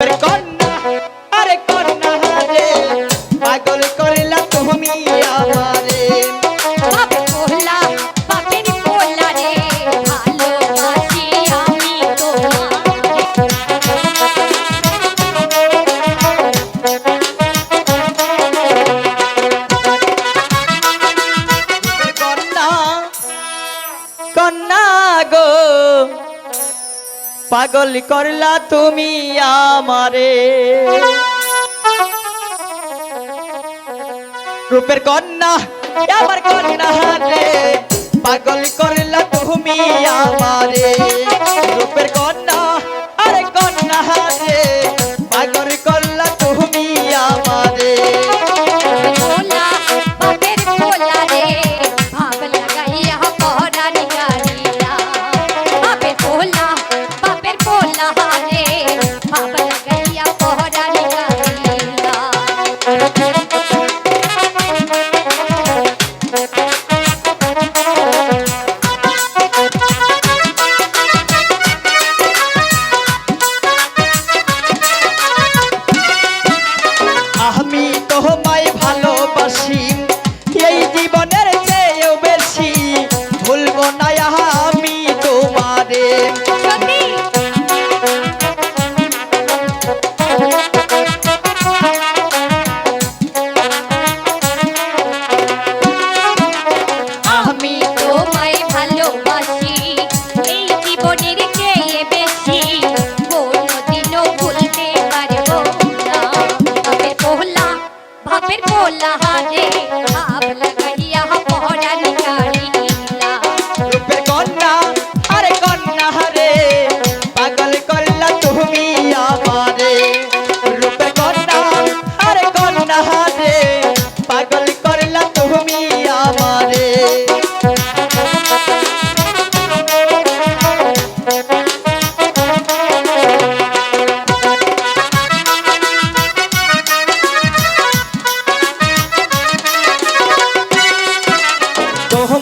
আরে কন্যা আরে কন্যা রে পাগল করিলা তুমি আমারে পাগল করলা তুমি আমারে। রূপের কন্যা, আমার কন্যা রে পাগল করলা তুমি আমারে। রূপের কন্যা, আরে কন্যা রে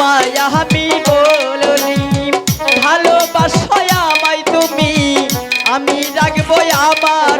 তোমায় আমি বলনি ভালোবাসো আমায় তুমি আমি রাখব আমার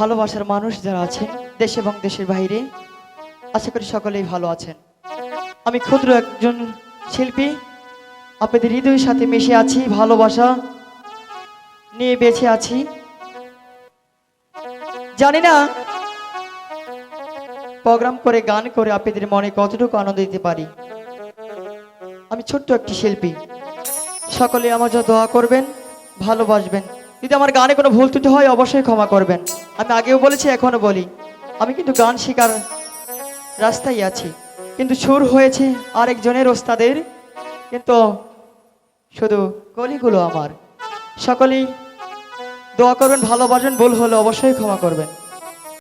ভালোবাসার মানুষ যারা আছেন, দেশ এবং দেশের বাইরে, আশা করি সকলেই ভালো আছেন। আমি ক্ষুদ্র একজন শিল্পী, আপনাদের হৃদয়ের সাথে মিশে আছি, ভালোবাসা নিয়ে বেঁচে আছি। জানি না প্রোগ্রাম করে, গান করে আপনাদের মনে কতটুকু আনন্দ দিতে পারি। আমি ছোট্ট একটি শিল্পী। সকলে আমার যা দোয়া করবেন, ভালোবাসবেন। যদি আমার গানে কোনো ভুল ত্রুটি হয়, অবশ্যই ক্ষমা করবেন। আমি আগেও বলেছি, এখনও বলি। আমি কিন্তু গান শেখার রাস্তায় আছি। কিন্তু সুর হয়েছে আরেকজনের ওস্তাদের। কিন্তু শুধু গলিগুলো আমার। সকলেই দোয়া করবেন ভালোবাসেন ভুল হলে অবশ্যই ক্ষমা করবেন।